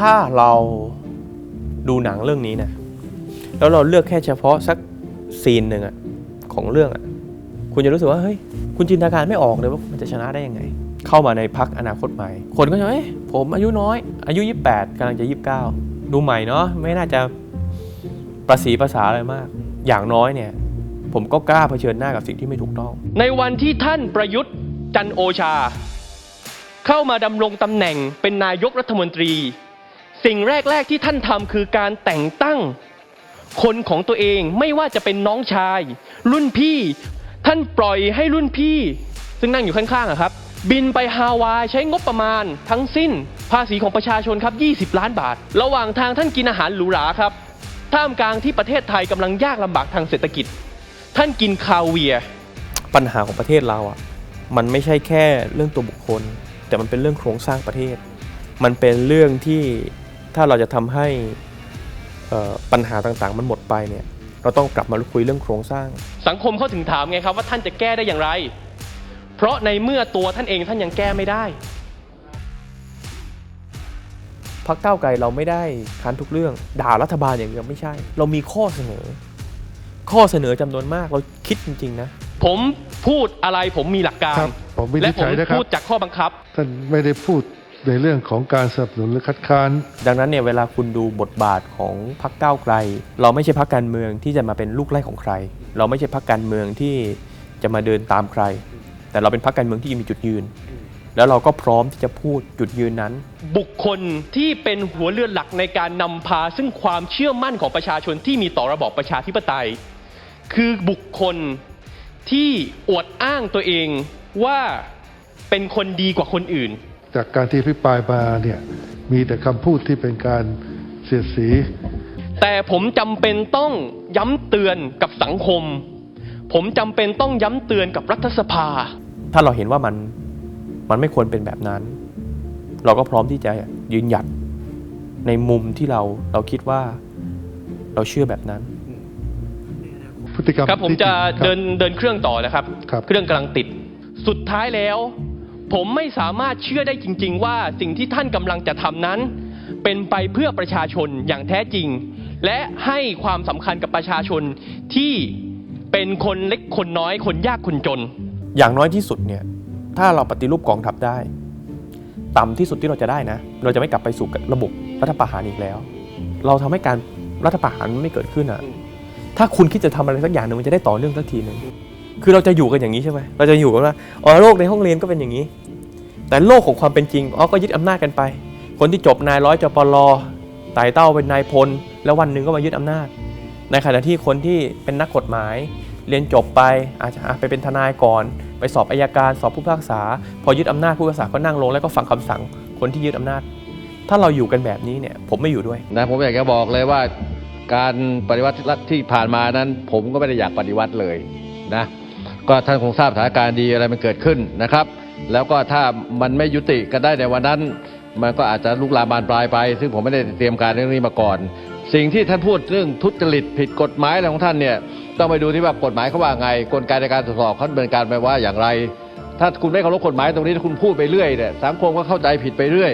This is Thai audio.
ถ้าเราดูหนังเรื่องนี้นะ แล้วเราเลือกแค่เฉพาะสักซีนหนึ่งอะของเรื่องอะคุณจะรู้สึกว่าเฮ้ยคุณจินตนาการไม่ออกเลยว่ามันจะชนะได้ยังไง เข้ามาในพักอนาคตใหม่ คนก็จะเอ้ยผมอายุน้อย อายุ 28กำลังจะ 29 ดูใหม่เนาะไม่น่าจะประสีภาษาอะไรมาก อย่างน้อยเนี่ย ผมก็กล้าเผชิญหน้ากับสิ่งที่ไม่ถูกต้อง ในวันที่ท่านประยุทธ์จันโอชา เข้ามาดำรงตำแหน่งเป็นนายกรัฐมนตรี สิ่งแรก ๆ ที่ท่านทำคือการแต่งตั้งคนของตัวเองไม่ว่าจะเป็นน้องชาย รุ่นพี่ ท่านปล่อยให้รุ่นพี่ ซึ่งนั่งอยู่ข้างๆครับ บินไปฮาวายใช้งบประมาณ ทั้งสิ้น ภาษีของประชาชนครับ 20 ล้านบาท ระหว่างทางท่านกินอาหารหรูหราครับท่ามกลางที่ประเทศไทยกำลังยากลำบากทางเศรษฐกิจ ท่านกินคาเวีย ปัญหาของประเทศเราอะมันไม่ใช่แค่เรื่องตัวบุคคล แต่มันเป็นเรื่องโครงสร้างประเทศ มันเป็นเรื่องที่ ถ้าเราจะทำให้เอ่อปัญหาต่างๆ มันหมดไปเนี่ยเราต้องกลับมาคุยเรื่องโครงสร้าง สังคมเขาถึงถามไงครับว่าท่านจะแก้ได้อย่างไร เพราะในเมื่อตัวท่านเองท่านยังแก้ไม่ได้พักเก้าวไกลเราไม่ได้ค้านทุกเรื่อง ด่ารัฐบาลอย่างเดียวไม่ใช่ เรามีข้อเสนอ ข้อเสนอจำนวนมากเราคิดจริง ๆ นะ ผมพูดอะไรผมมีหลักการครับผมวิและนิจผมฉัยนะครับพูดจากข้อบังคับท่านไม่ได้พูด ในเรื่องของการสนับสนุนหรือคัดค้าน ดังนั้นเนี่ยเวลาคุณดูบทบาทของพรรคก้าวไกล เราไม่ใช่พรรคการเมืองที่จะมาเป็นลูกไล่ของใคร เราไม่ใช่พรรคการเมืองที่จะมาเดินตามใคร แต่เราเป็นพรรคการเมืองที่มีจุดยืน แล้วเราก็พร้อมที่จะพูดจุดยืนนั้น บุคคลที่เป็นหัวเรือหลักในการนำพาซึ่งความเชื่อมั่นของประชาชนที่มีต่อระบอบประชาธิปไตย คือบุคคลที่อวดอ้างตัวเองว่าเป็นคนดีกว่าคนอื่น จากการที่พิปรายมาเนี่ยมีแต่คำพูดที่เป็นการเสียดสี แต่ผมจำเป็นต้องย้ำเตือนกับสังคม ผมจำเป็นต้องย้ำเตือนกับรัฐสภา ถ้าเราเห็นว่ามันมันไม่ควรเป็นแบบนั้น เราก็พร้อมที่จะยืนหยัดในมุมที่เราเราคิดว่าเราเชื่อแบบนั้นพฤติกรรมครับผมที่จะครับเดินเดินเครื่องต่อนะครับครับ เครื่องกำลังติด สุดท้ายแล้ว ผมไม่สามารถเชื่อได้จริง ๆ ว่าสิ่งที่ท่านกำลังจะทำนั้น เป็นไปเพื่อประชาชนอย่างแท้จริง และให้ความสำคัญกับประชาชนที่เป็นคนเล็กคนน้อยคนยากคนจน อย่างน้อยที่สุดเนี่ยถ้าเราปฏิรูปกองทัพได้ ต่ำที่สุดที่เราจะได้นะ เราจะไม่กลับไปสู่ระบบรัฐประหารอีกแล้ว เราทำให้การรัฐประหารไม่เกิดขึ้นอะ ถ้าคุณคิดจะทำอะไรสักอย่างหนึ่งมันจะได้ต่อเนื่องสักทีหนึ่ง คือเราจะอยู่กันอย่างนี้ใช่ไหมเราจะอยู่กันว่าอ๋อโลกในห้องเรียนก็เป็นอย่างนี้ แต่โลกของความเป็นจริงอ๋อก็ยึดอำนาจกันไป คนที่จบนายร้อยจปรไต่เต้าเป็นนายพล แล้ววันหนึ่งก็มายึดอำนาจ ในขณะที่คนที่เป็นนักกฎหมาย เรียนจบไปอาจจะไปเป็นทนายก่อน ไปสอบอายการสอบผู้พิพากษา พอยึดอำนาจผู้พิพากษาก็นั่งลงแล้วก็ฟังคำสั่งคนที่ยึดอำนาจ ถ้าเราอยู่กันแบบนี้เนี่ยผมไม่อยู่ด้วยนะผมอยากจะบอกเลยว่าการปฏิวัติที่ผ่านมานั้น ผมก็ไม่ได้อยากปฏิวัติเลยนะ ก็ท่านคงทราบสถานการณ์ดีอะไรมันเกิดขึ้นนะครับ แล้วก็ถ้ามันไม่ยุติกันได้ในวันนั้น มันก็อาจจะลุกลามบานปลายไป ซึ่งผมไม่ได้เตรียมการเรื่องนี้มาก่อน สิ่งที่ท่านพูดเรื่องทุจริตผิดกฎหมายอะไรของท่านเนี่ยต้องไปดูที่ว่ากฎหมายเขาว่าไงกลไกในการตรวจสอบเขาดำเนินการไปว่าอย่างไร ถ้าคุณไม่เคารพกฎหมายตรงนี้ถ้าคุณพูดไปเรื่อยเนี่ยสังคมก็เข้าใจผิดไปเรื่อย